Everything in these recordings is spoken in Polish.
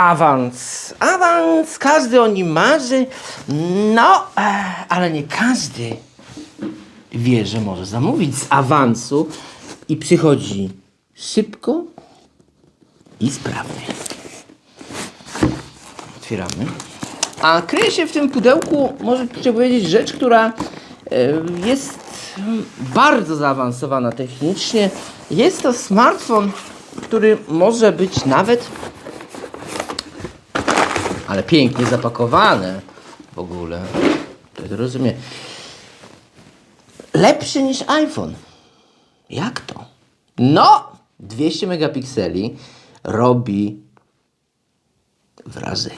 awans. Awans, każdy o nim marzy. No, e, ale nie każdy wie, że może zamówić z awansu i przychodzi szybko i sprawnie. Otwieramy. A kryje się w tym pudełku, może powiedzieć, rzecz, która e, jest bardzo zaawansowana technicznie. Jest to smartfon, który może być nawet, ale pięknie zapakowany w ogóle. To rozumiem. Lepszy niż iPhone. Jak to? No, 200 megapikseli robi wrażenie.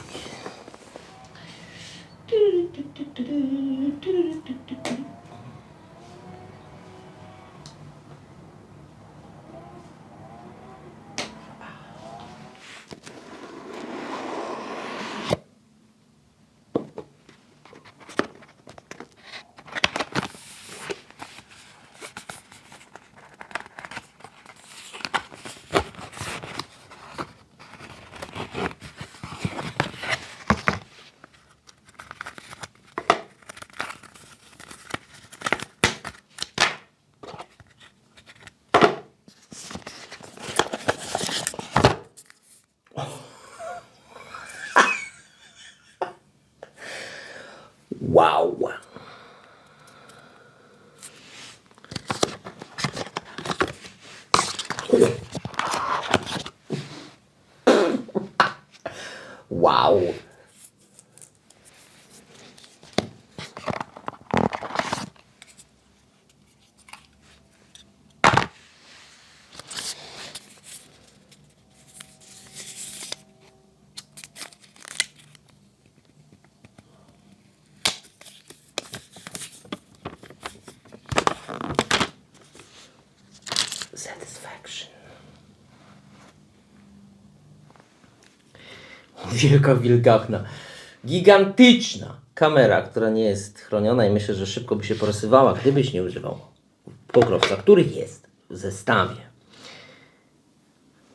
Oh. Wielka wilgachna, gigantyczna kamera, która nie jest chroniona i myślę, że szybko by się porysowała, gdybyś nie używał pokrowca, który jest w zestawie.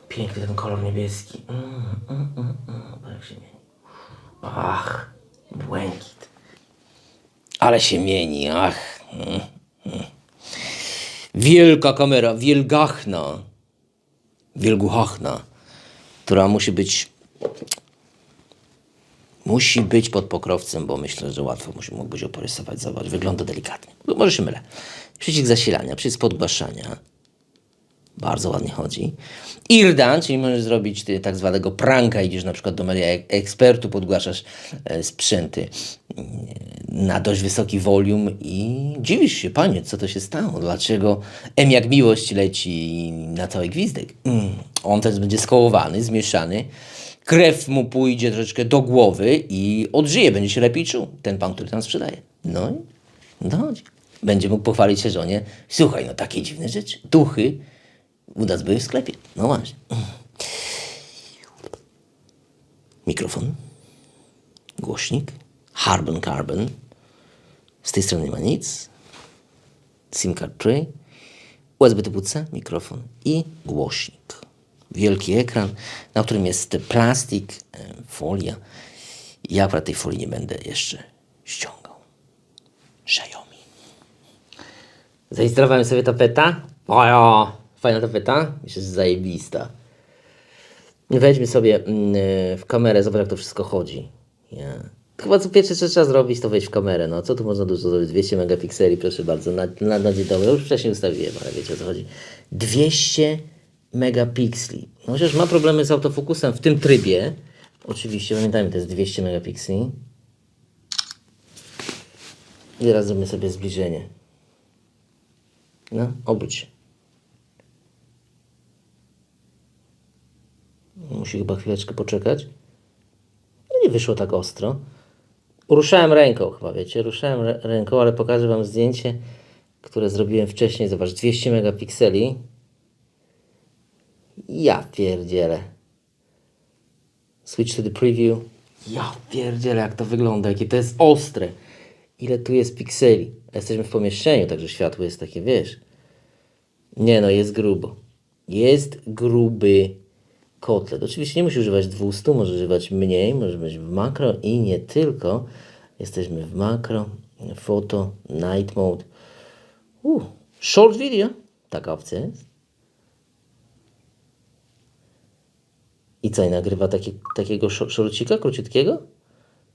Piękny ten kolor niebieski. Mm, mm, mm, mm. Jak się mieni. Ach, błękit. Ale się mieni, ach. Wielka kamera, wielgachna, wielguchachna, która musi być musi być pod pokrowcem, bo myślę, że łatwo mógłbyś ją porysować. Zobacz, wygląda delikatnie. Może się mylę. Przycisk zasilania, przycisk podgłaszania. Bardzo ładnie chodzi. Irdan, czyli możesz zrobić tak zwanego pranka, idziesz na przykład do media ekspertu, podgłaszasz e, sprzęty e, na dość wysoki volume i dziwisz się, panie, co to się stało? Dlaczego M jak miłość leci na cały gwizdek? Mm. On też będzie skołowany, zmieszany. Krew mu pójdzie troszeczkę do głowy i odżyje, będzie się lepiej czuł. Ten pan, który tam sprzedaje. No i dochodzi. Będzie mógł pochwalić się żonie. Słuchaj, no takie dziwne rzeczy. Duchy u nas były w sklepie. No właśnie. Mikrofon. Głośnik. Carbon Carbon. Z tej strony nie ma nic. SIM card tray. USB typu C, mikrofon i głośnik. Wielki ekran, na którym jest plastik, e, folia. Ja akurat tej folii nie będę jeszcze ściągał. Xiaomi. Zainstalowałem sobie tapeta. Ojo, fajna tapeta. Myślę, że zajebista. Wejdźmy sobie mm, w kamerę, zobacz jak to wszystko chodzi. Ja. Chyba co pierwsze co trzeba zrobić, to wejść w kamerę. No co tu można dużo zrobić? 200 megapikseli, proszę bardzo, na, na, na dzień dobry. Już wcześniej ustawiłem, ale wiecie o co chodzi. 200 megapikseli. Chociaż ma problemy z autofokusem w tym trybie. Oczywiście, pamiętajmy, to jest 200 megapikseli. I teraz zrobimy sobie zbliżenie. No, obróć się. Musi chyba chwileczkę poczekać. No nie wyszło tak ostro. Ruszałem ręką chyba, wiecie, ruszałem rę- ręką, ale pokażę Wam zdjęcie, które zrobiłem wcześniej. Zobacz, 200 megapikseli. Ja pierdzielę. Switch to the preview. Ja pierdzielę, jak to wygląda, jakie to jest ostre. Ile tu jest pikseli. Jesteśmy w pomieszczeniu, także światło jest takie, wiesz. Nie no, jest grubo. Jest gruby. kotlet. Oczywiście nie musi używać 200, może używać mniej, może być w makro i nie tylko. Jesteśmy w makro, foto, night mode. Uh, short video. Taka opcja jest. I co, i nagrywa taki, takiego szo- szorcika króciutkiego?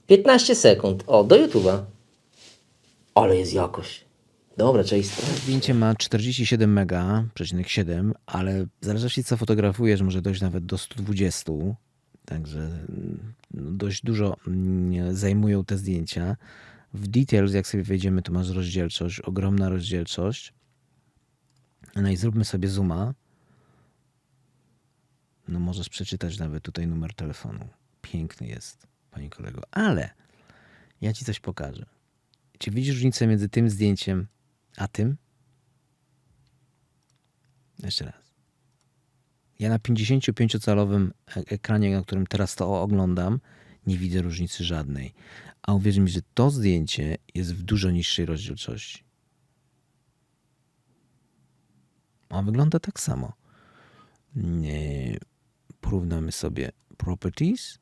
15 sekund. O, do YouTube'a. Ale jest jakość. Dobra, cześć. Zdjęcie ma 47 mega, przecinek 7, ale w zależności co fotografujesz, może dojść nawet do 120. Także no, dość dużo mm, zajmują te zdjęcia. W details, jak sobie wejdziemy, to masz rozdzielczość, ogromna rozdzielczość. No i zróbmy sobie zooma. No możesz przeczytać nawet tutaj numer telefonu. Piękny jest, panie kolego. Ale ja ci coś pokażę. Czy widzisz różnicę między tym zdjęciem a tym? Jeszcze raz. Ja na 55-calowym e- ekranie, na którym teraz to oglądam, nie widzę różnicy żadnej. A uwierz mi, że to zdjęcie jest w dużo niższej rozdzielczości. A wygląda tak samo. Nie. Porównamy sobie properties.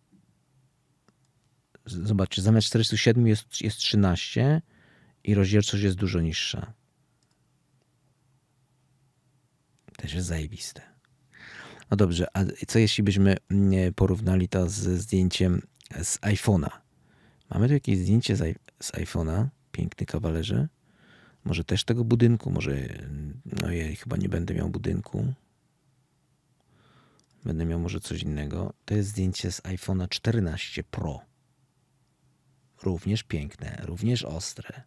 Zobaczcie, zamiast 47 jest, jest 13 i rozdzielczość jest dużo niższa. Też jest zajebiste. No dobrze, a co jeśli byśmy mm, porównali to ze zdjęciem z iPhone'a? Mamy tu jakieś zdjęcie z, z iPhone'a, piękny kawalerze. Może też tego budynku, może, no ja chyba nie będę miał budynku. Będę miał może coś innego. To jest zdjęcie z iPhone'a 14 Pro. Również piękne, również ostre.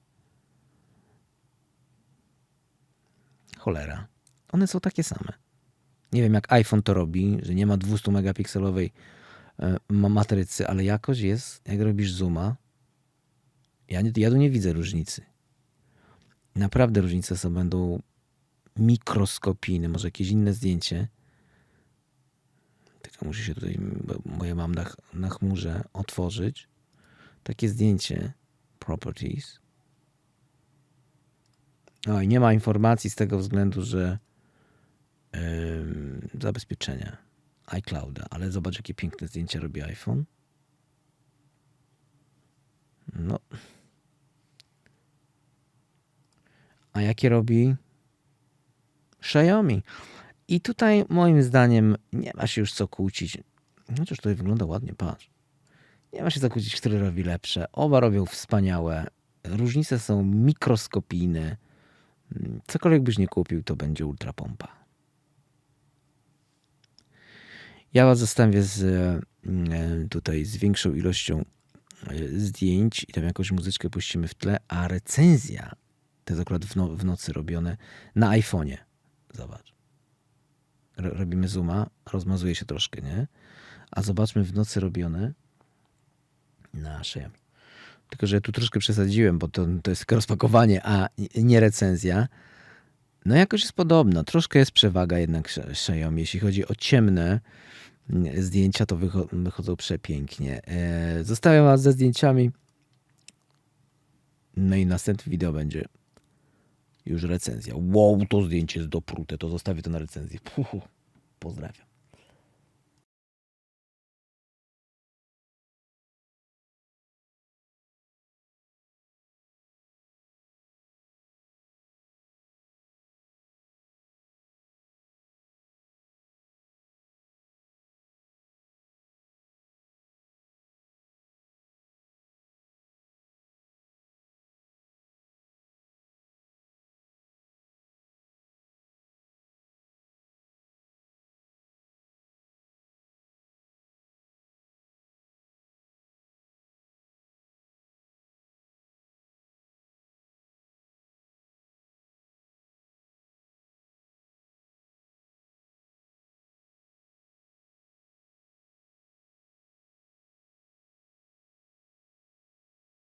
Cholera. One są takie same. Nie wiem jak iPhone to robi, że nie ma 200 megapikselowej e, ma- matrycy, ale jakoś jest, jak robisz zooma, ja, nie, ja tu nie widzę różnicy. Naprawdę różnice są, będą mikroskopijne, może jakieś inne zdjęcie. Tylko muszę się tutaj, bo moje mam na, na chmurze otworzyć. Takie zdjęcie, properties. No i nie ma informacji z tego względu, że ym, zabezpieczenia iClouda, ale zobacz jakie piękne zdjęcia robi iPhone. No. A jakie robi Xiaomi? I tutaj moim zdaniem nie ma się już co kłócić. Chociaż tutaj wygląda ładnie, patrz. Nie ma się co kłócić, który robi lepsze. Oba robią wspaniałe. Różnice są mikroskopijne. Mm, Cokolwiek byś nie kupił, to będzie ultra pompa. Ja was zostawię z, e, tutaj z większą ilością e, zdjęć i tam jakąś muzyczkę puścimy w tle, a recenzja to jest akurat w, no, w nocy robione na iPhone'ie. Zobacz. Ro, robimy zooma, rozmazuje się troszkę, nie? A zobaczmy w nocy robione na. Tylko, że tu troszkę przesadziłem, bo to, to jest tylko rozpakowanie, a nie recenzja. No jakoś jest podobna. Troszkę jest przewaga jednak Xiaomi. Jeśli chodzi o ciemne mm, zdjęcia, to wycho- wychodzą przepięknie. E, Zostawiam was ze zdjęciami. No i następne wideo będzie już recenzja. Wow, to zdjęcie jest doprute. To zostawię to na recenzję. Puhu. Pozdrawiam.